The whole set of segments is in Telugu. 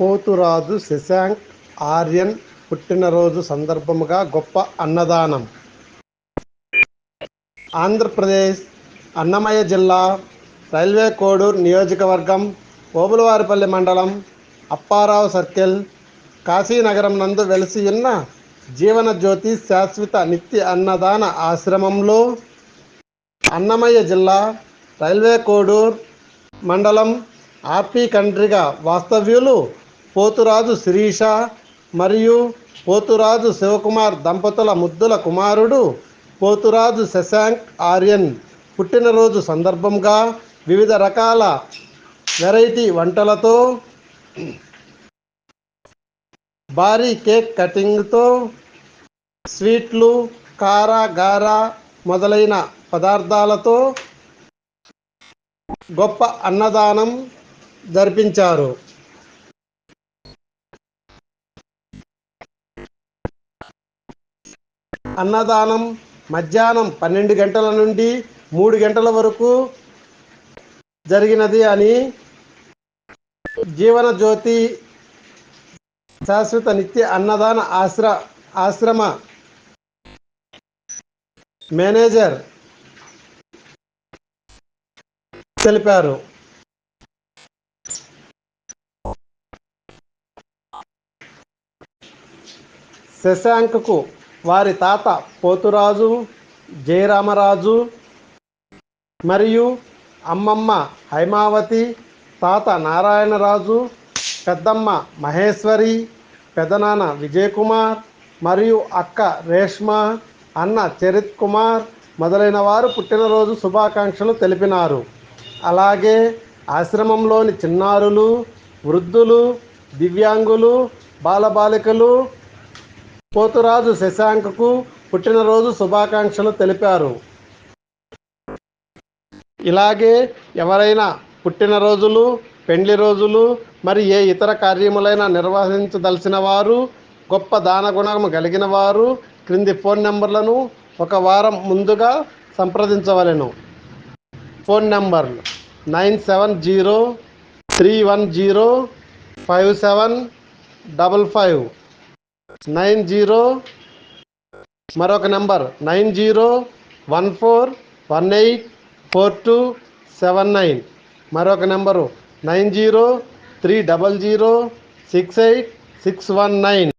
పోతురాజు శశాంక్ ఆర్యన్ పుట్టినరోజు సందర్భముగా గొప్ప అన్నదానం. ఆంధ్రప్రదేశ్ అన్నమయ్య జిల్లా రైల్వే కోడూరు నియోజకవర్గం ఓబులవారిపల్లి మండలం అప్పారావు సర్కిల్ కాశీనగరం నందు వెలిసి ఉన్న జీవనజ్యోతి శాశ్వత నిత్య అన్నదాన ఆశ్రమంలో అన్నమయ్య జిల్లా రైల్వే కోడూర్ మండలం ఆర్పీ కండ్రిగా వాస్తవ్యులు పోతురాజు శిరీష మరియు పోతురాజు శివకుమార్ దంపతుల ముద్దుల కుమారుడు పోతురాజు శశాంక్ ఆర్యన్. పుట్టినరోజు సందర్భంగా వివిధ రకాల వెరైటీ వంటలతో భారీ కేక్ కటింగ్తో స్వీట్లు కార గార మొదలైన పదార్థాలతో గొప్ప అన్నదానం జరిపించారు. అన్నదానం మధ్యాహ్నం పన్నెండు గంటల నుండి మూడు గంటల వరకు జరిగినది అని జీవన జ్యోతి శాశ్వత నిత్య అన్నదాన ఆశ్ర ఆశ్రమ మేనేజర్ తెలిపారు. శశాంక్కు వారి తాత పోతురాజు జయరామరాజు మరియు అమ్మమ్మ హైమావతి తాత నారాయణరాజు పెద్దమ్మ మహేశ్వరి పెదనాన్న విజయకుమార్ మరియు అక్క రేష్మ అన్న చరిత్ కుమార్ మొదలైన వారు పుట్టినరోజు శుభాకాంక్షలు తెలిపినారు. అలాగే ఆశ్రమంలోని చిన్నారులు వృద్ధులు దివ్యాంగులు బాలబాలికలు పోతురాజు శశాంక్కు పుట్టినరోజు శుభాకాంక్షలు తెలిపారు. ఇలాగే ఎవరైనా పుట్టినరోజులు పెండ్లి రోజులు మరి ఏ ఇతర కార్యములైనా నిర్వహించదలసిన వారు గొప్ప దాన గుణము కలిగిన వారు క్రింది ఫోన్ నెంబర్లను ఒక వారం ముందుగా సంప్రదించవలెను. Phone number nine seven zero three one zero five seven double five. Nine zero మరొక number. Nine zero one four one eight four two seven nine. మరొక number. Nine zero three double zero six eight six one nine.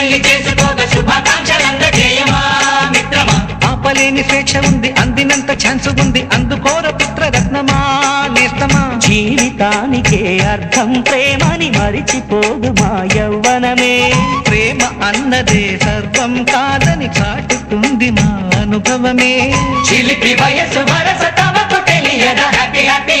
మళ్ళీ చేసుకోక శుభాకాంక్షలందజేయమా మిత్రమా? ఆపలేని స్వేచ్ఛ ఉంది అందినంత ఛాన్స్ ఉంది అందుకోర పుత్ర రత్నమా నేస్తమా? జీవితానికే అర్థం ప్రేమని మరిచిపోదు మా యవ్వనమే. ప్రేమ అన్నదే సర్వం కాదని చాటుతుంది మా అనుభవమే. చిలిపి వయసు వరస తమకు తెలియదా? హ్యాపీ హ్యాపీ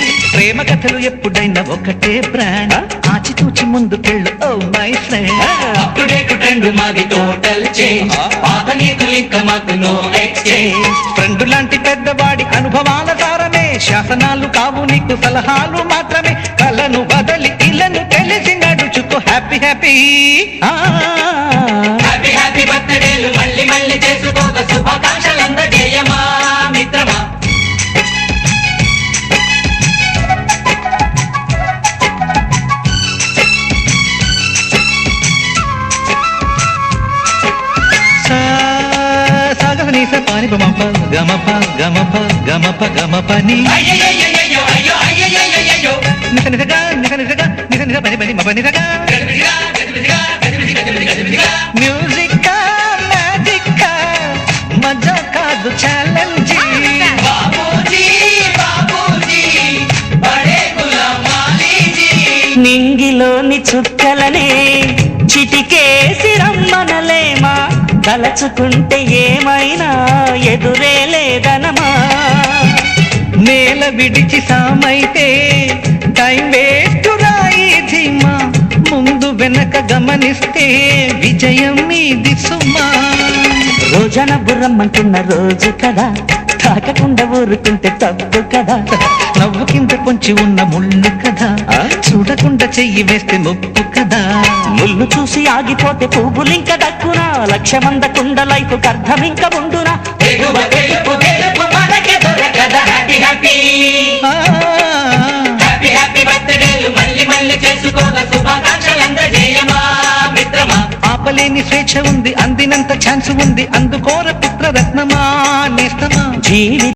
ప్రేమ కథలు ఎప్పుడైనా ఒకటే బ్రాండ్ ఆచితూచి ముందుకెళ్ళు ఓ my friend. Up to date trend మాది టోటల్ చేంజ్. పాత నీతులు ఇంకా మాకు నో ఎక్స్చేంజ్ ఫ్రెండ్ లాంటి పెద్దవాడి అనుభవాల సారమే. శాసనాలు కావు నీకు సలహాలు మాత్రమే. కలను బదలి ఇలను తెలిసి నడుచుకో హ్యాపీ హ్యాపీ హ్యాపీ. గమప గమప గమప గమప ని. నిస నిసగా నిస నిసగా నిస నిస పని పని మప నిసగా. మ్యూజిక్ మ్యాజిక్ మజా కాదు ఛాలెంజ్ నింగిలోని చుక్కలనే చిటికేసి రమ్మనలే. తలచుకుంటే ఏమైనా ఎదురే లేదనమా నేల విడిచి సామైతే టైం వేస్ట్ రాయి ధీమా. ముందు వెనక గమనిస్తే విజయం మీది సుమా. రోజన బుర్రమ్మంటున్న రోజు కదా. తాకకుండా ఊరుకుంటే తప్పు కదా. నవ్వు కింద పొంచి ఉన్న ముళ్ళు కదా. చూడకుండా చెయ్యి వేస్తే ముప్పు కదా. ముళ్ళు చూసి ఆగిపోతే పువ్వులింక దక్కునా. లక్ష్యమందకుండా లైఫ్ అర్థం ఇంక ఉండునా ఆపలేని స్వేచ్ఛ ఉంది అందినంత ఛాన్స్ ఉంది అందుకోర పుత్ర రత్నమా నేస్తమా. జీవి